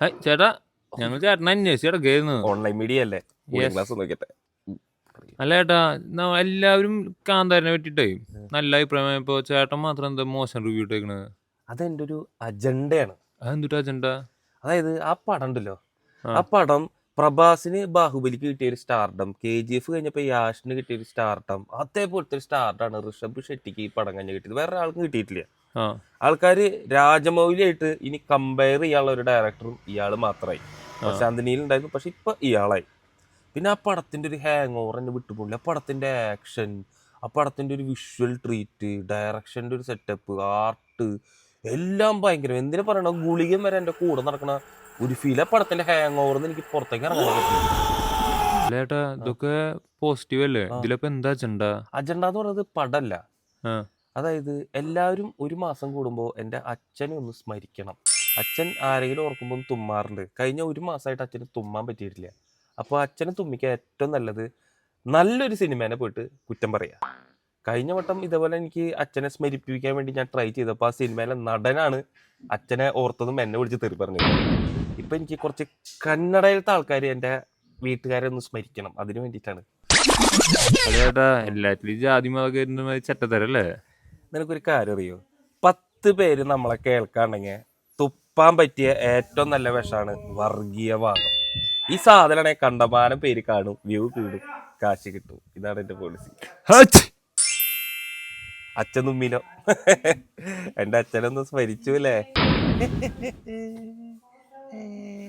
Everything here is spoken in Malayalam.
ഹായ് ചേട്ടാ ഞങ്ങൾ ചേട്ടനെ അന്വേഷിച്ച് കിടക്കായിരുന്നു ഓൺലൈൻ മീഡിയ അല്ലേ? Yes. ക്ലാസ് നോക്കട്ടെ അല്ല ചേട്ടാ ന- എല്ലാവരും കാന്താരനെ പറ്റിട്ടേ നല്ല അഭിപ്രായം. ഇപ്പൊ ചേട്ടൻ മാത്രം എന്താ മോശം റിവ്യൂ ഇട്ടേക്കണത് അതെന്റെ ഒരു അജണ്ടയാണ്. അതെന്തുട്ടാ അജണ്ട? അതായത് ആ പടം ഉണ്ടല്ലോ. ആ. ആ പടം പ്രഭാസിന് ബാഹുബലിക്ക് കിട്ടിയ ഒരു സ്റ്റാർഡം കെ ജി എഫ് കഴിഞ്ഞപ്പോ യാഷിന് കിട്ടിയ ഒരു സ്റ്റാർഡം അതേപോലത്തെ ഒരു സ്റ്റാർഡാണ് ഋഷഭ് ഷെട്ടിക്ക് ഈ പടം കഴിഞ്ഞ് കിട്ടിയത്. വേറെ ആൾക്കും കിട്ടിയിട്ടില്ല. ആ. ആൾക്കാര് രാജമൗലിയായിട്ട് ഇനി കമ്പയർ ചെയ്യാനുള്ള ഒരു ഡയറക്ടറും ഇയാൾ മാത്രമായി ശാന്തിനിയിൽ ഉണ്ടായിരുന്നു. പക്ഷെ ഇപ്പൊ ഇയാളായി. പിന്നെ ആ പടത്തിന്റെ ഒരു ഹാങ് ഓവർ എന്നെ വിട്ടുപോകില്ല ആ പടത്തിന്റെ ആക്ഷൻ ആ പടത്തിന്റെ ഒരു വിഷ്വൽ ട്രീറ്റ് ഡയറക്ഷന്റെ ഒരു സെറ്റപ്പ് ആർട്ട് എല്ലാം ഭയങ്കര. എന്തിനാ പറയണ? ഗുളികൻ വരെ എന്റെ കൂടെ നടക്കണ ഒരു ഫീൽ ആ പടത്തിന്റെ ഹാങ് ഓവർ എനിക്ക് പുറത്തേക്ക് ഇറങ്ങാൻ പറ്റില്ല. ഇതൊക്കെ പോസിറ്റീവ് അല്ലേ. ഇതിലപ്പോ എന്താ അജണ്ട അജണ്ട എന്ന് പറയുന്നത് പടല്ല. അതായത് എല്ലാവരും ഒരു മാസം കൂടുമ്പോൾ എന്റെ അച്ഛനെ ഒന്ന് സ്മരിക്കണം. അച്ഛൻ ആരെങ്കിലും ഓർക്കുമ്പോൾ ഒന്ന് തുമ്മാറുണ്ട്. കഴിഞ്ഞ ഒരു മാസമായിട്ട് അച്ഛന് തുമ്മാൻ പറ്റിയിട്ടില്ല. അപ്പോൾ അച്ഛനെ തുമ്മിക്കാൻ ഏറ്റവും നല്ലത് നല്ലൊരു സിനിമേനെ പോയിട്ട് കുറ്റം പറയാ. കഴിഞ്ഞ വട്ടം ഇതേപോലെ എനിക്ക് അച്ഛനെ സ്മരിപ്പിക്കാൻ വേണ്ടി ഞാൻ ട്രൈ ചെയ്തപ്പോൾ ആ സിനിമയിലെ നടനാണ് അച്ഛനെ ഓർത്തതും എന്നെ വിളിച്ച് തെറി പറഞ്ഞത്. ഇപ്പം എനിക്ക് കുറച്ച് കന്നഡയിലത്തെ ആൾക്കാർ എന്റെ വീട്ടുകാരെ ഒന്ന് സ്മരിക്കണം. അതിനു വേണ്ടിയിട്ടാണ്. ചേട്ടാ എല്ലാറ്റിലും ജാതി മതം ചെറ്റത്തരല്ലേ നിനക്കൊരു കാര്യം അറിയോ പത്ത് പേര് നമ്മളെ കേൾക്കാണെങ്കിൽ തുപ്പാൻ പറ്റിയ ഏറ്റവും നല്ല വിഷമാണ് വർഗീയവാദം. ഈ സാധനമാണെ കണ്ടമാനം പേര് കാണും വ്യൂ കൂടും കാശ് കിട്ടും. ഇതാണ് എന്റെ പോളിസി അച്ഛൻ തുമ്മിലോ എന്റെ അച്ഛനൊന്നും സ്മരിച്ചു അല്ലേ